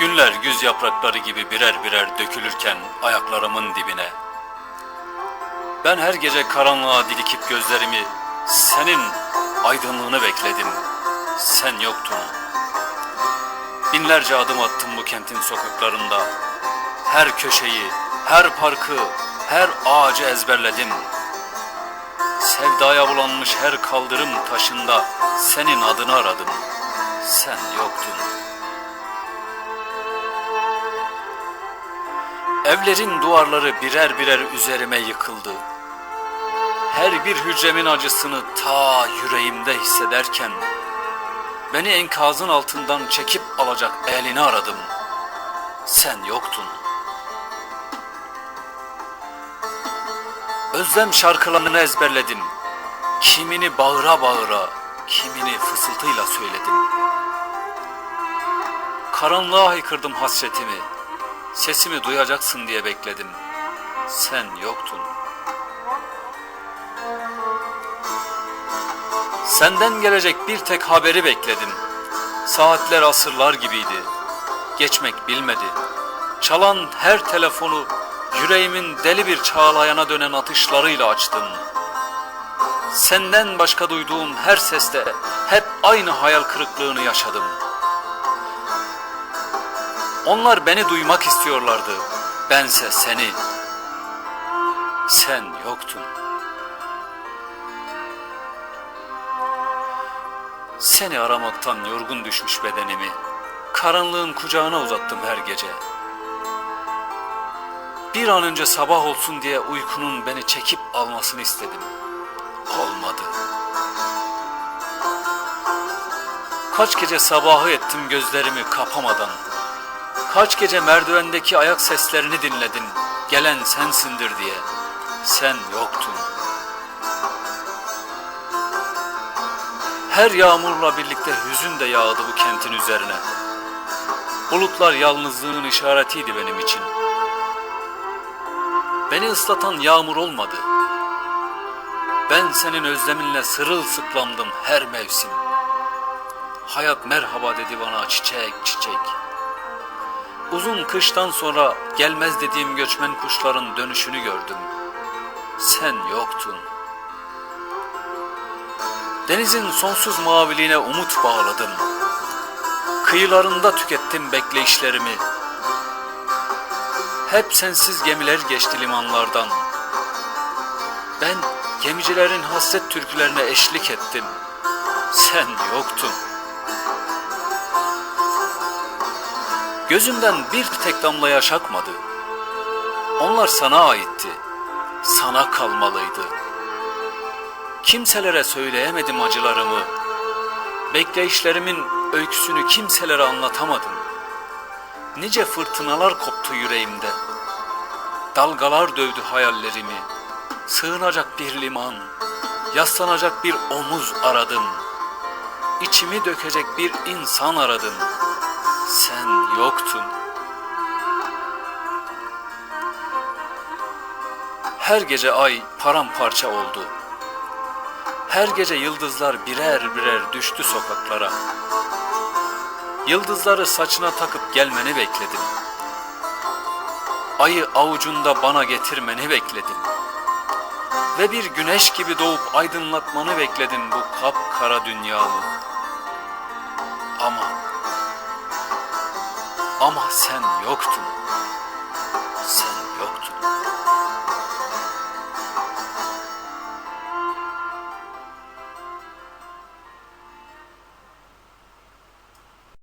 Hüzünler güz yaprakları gibi birer birer dökülürken ayaklarımın dibine. Ben her gece karanlığa dilikip gözlerimi senin aydınlığını bekledim. Sen yoktun. Binlerce adım attım bu kentin sokaklarında. Her köşeyi, her parkı, her ağacı ezberledim. Sevdaya bulanmış her kaldırım taşında senin adını aradım. Sen yoktun. Evlerin duvarları birer birer üzerime yıkıldı. Her bir hücremin acısını ta yüreğimde hissederken beni enkazın altından çekip alacak elini aradım. Sen yoktun. Özlem şarkılarını ezberledim. Kimini bağıra bağıra, kimini fısıltıyla söyledim. Karanlığa haykırdım hasretimi. Sesimi duyacaksın diye bekledim. Sen yoktun. Senden gelecek bir tek haberi bekledim. Saatler asırlar gibiydi. Geçmek bilmedi. Çalan her telefonu yüreğimin deli bir çağlayana dönen atışlarıyla açtım. Senden başka duyduğum her seste hep aynı hayal kırıklığını yaşadım. Onlar beni duymak istiyorlardı. Bense seni. Sen yoktun. Seni aramaktan yorgun düşmüş bedenimi karanlığın kucağına uzattım her gece. Bir an önce sabah olsun diye uykunun beni çekip almasını istedim. Olmadı. Kaç gece sabahı ettim gözlerimi kapamadan. Kaç gece merdivendeki ayak seslerini dinledin. Gelen sensindir diye. Sen yoktun. Her yağmurla birlikte hüzün de yağdı bu kentin üzerine. Bulutlar yalnızlığın işaretiydi benim için. Beni ıslatan yağmur olmadı. Ben senin özleminle sırılsıklamdım her mevsim. Hayat merhaba dedi bana çiçek çiçek. Uzun kıştan sonra gelmez dediğim göçmen kuşların dönüşünü gördüm. Sen yoktun. Denizin sonsuz maviliğine umut bağladım. Kıyılarında tükettim bekleyişlerimi. Hep sensiz gemiler geçti limanlardan. Ben gemicilerin hasret türkülerine eşlik ettim. Sen yoktun. Gözümden bir tek damla yaş akmadı. Onlar sana aitti. Sana kalmalıydı. Kimselere söyleyemedim acılarımı. Bekleyişlerimin öyküsünü kimselere anlatamadım. Nice fırtınalar koptu yüreğimde. Dalgalar dövdü hayallerimi. Sığınacak bir liman, yaslanacak bir omuz aradım. İçimi dökecek bir insan aradım. Sen yoktun. Her gece ay paramparça oldu. Her gece yıldızlar birer birer düştü sokaklara. Yıldızları saçına takıp gelmeni bekledim. Ayı avucunda bana getirmeni bekledim. Ve bir güneş gibi doğup aydınlatmanı bekledim bu kapkara dünyamı. Ama ama sen yoktun.